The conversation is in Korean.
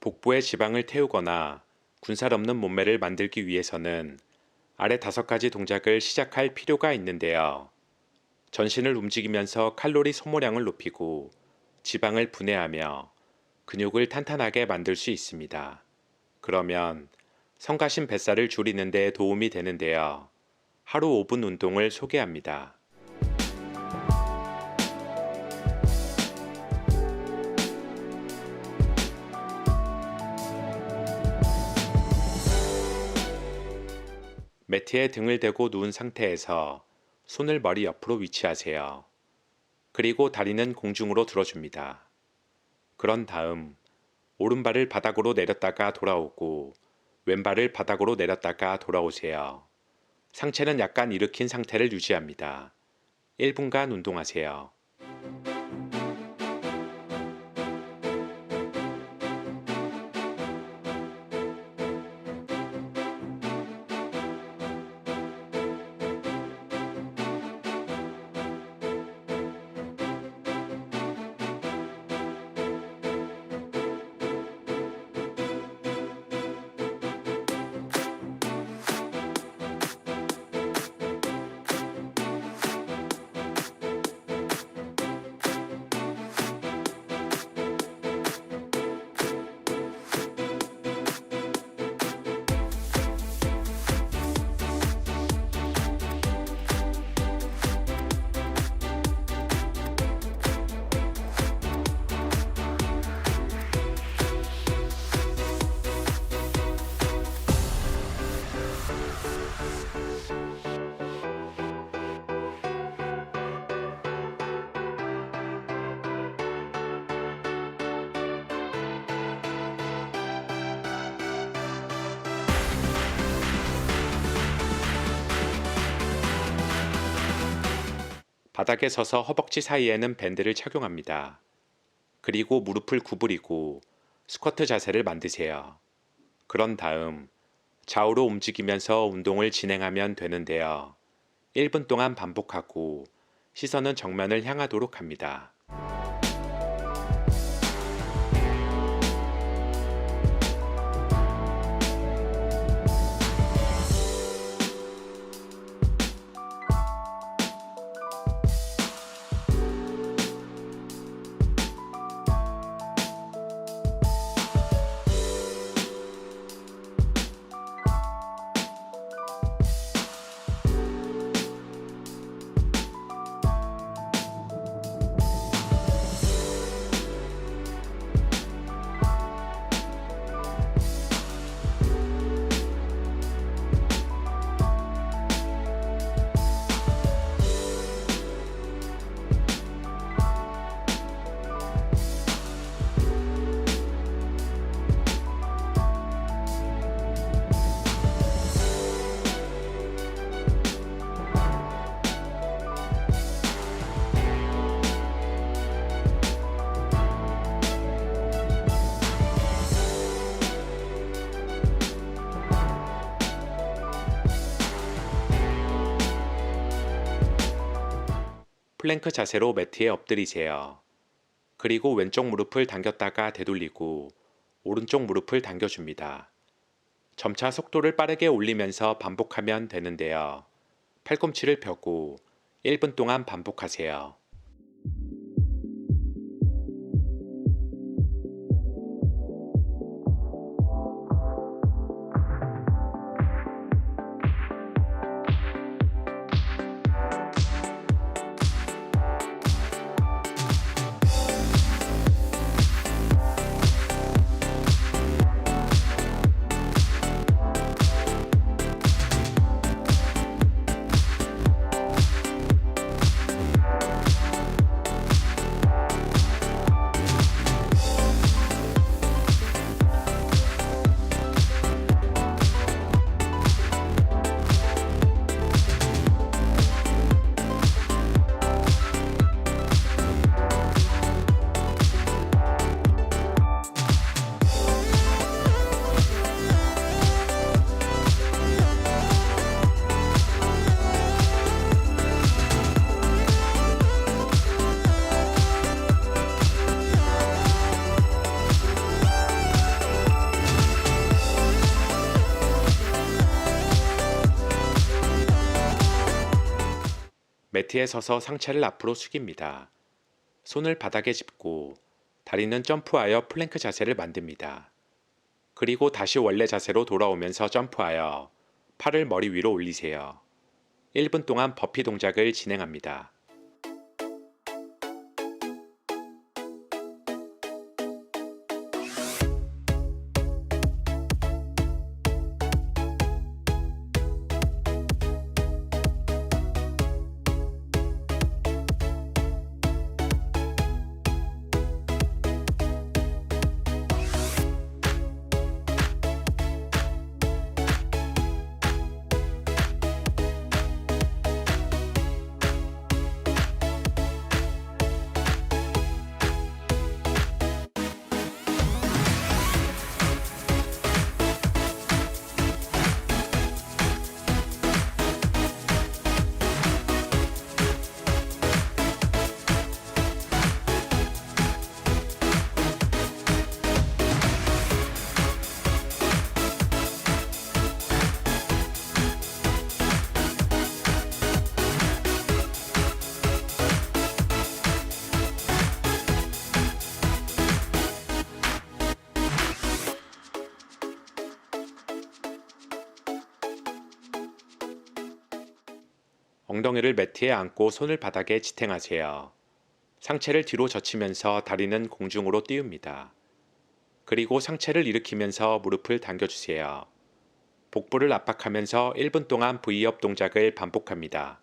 복부에 지방을 태우거나 군살 없는 몸매를 만들기 위해서는 아래 다섯 가지 동작을 시작할 필요가 있는데요. 전신을 움직이면서 칼로리 소모량을 높이고 지방을 분해하며 근육을 탄탄하게 만들 수 있습니다. 그러면 성가신 뱃살을 줄이는 데 도움이 되는데요. 하루 5분 운동을 소개합니다. 매트에 등을 대고 누운 상태에서 손을 머리 옆으로 위치하세요. 그리고 다리는 공중으로 들어줍니다. 그런 다음 오른발을 바닥으로 내렸다가 돌아오고 왼발을 바닥으로 내렸다가 돌아오세요. 상체는 약간 일으킨 상태를 유지합니다. 1분간 운동하세요. 바닥에 서서 허벅지 사이에는 밴드를 착용합니다. 그리고 무릎을 구부리고 스쿼트 자세를 만드세요. 그런 다음 좌우로 움직이면서 운동을 진행하면 되는데요. 1분 동안 반복하고 시선은 정면을 향하도록 합니다. 플랭크 자세로 매트에 엎드리세요. 그리고 왼쪽 무릎을 당겼다가 되돌리고 오른쪽 무릎을 당겨줍니다. 점차 속도를 빠르게 올리면서 반복하면 되는데요. 팔꿈치를 펴고 1분 동안 반복하세요. 매트에 서서 상체를 앞으로 숙입니다. 손을 바닥에 짚고 다리는 점프하여 플랭크 자세를 만듭니다. 그리고 다시 원래 자세로 돌아오면서 점프하여 팔을 머리 위로 올리세요. 1분 동안 버피 동작을 진행합니다. 엉덩이를 매트에 안고 손을 바닥에 지탱하세요. 상체를 뒤로 젖히면서 다리는 공중으로 띄웁니다. 그리고 상체를 일으키면서 무릎을 당겨주세요. 복부를 압박하면서 1분 동안 V업 동작을 반복합니다.